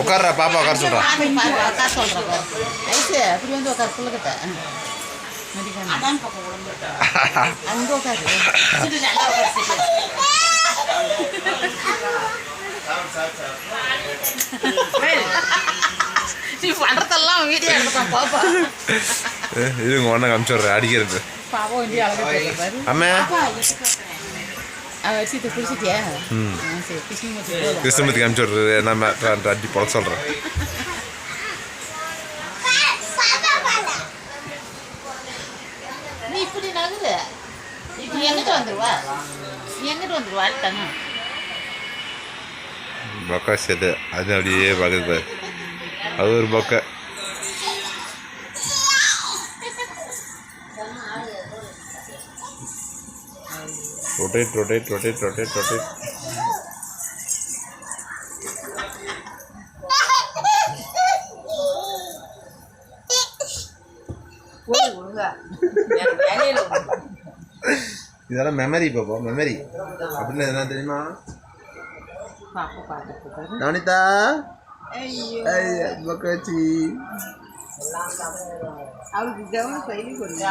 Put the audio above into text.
உட்கார்றா பாப்பா உட்கார சொல்கிறேன் ஐசு அப்படி வந்து உட்கார் அங்கே உட்காரு. நீ வீடியோ எடுத்தான் பாப்பா. இது உங்கள் ஒன்றை காமிச்சுட்றேன் அடிக்கிறது. பாப்பா அம்மா. சீத்தை பிடிச்சிட்டியா ம் சரி போதும் கிறிஸ்தமத்துக்கு காமிச்சுட்றது நம்ம அடி போட சொல்கிறேன் நீ இப்படி நகுது நீ எங்கிட்ட வந்துருவா நீ எங்கிட்ட வந்துருவா தங்க பக்கா சேர்த்து அது அப்படியே பார்க்குது பாரு அது ஒரு பக்கை rotate rotate rotate rotate rotate இதெல்லாம் மெமரி பாப்பா மெமரி அப்படின்னு என்ன தெரியுமா? நவனிதா? பக்காச்சி அவளுக்கு கவனம் கொடுங்க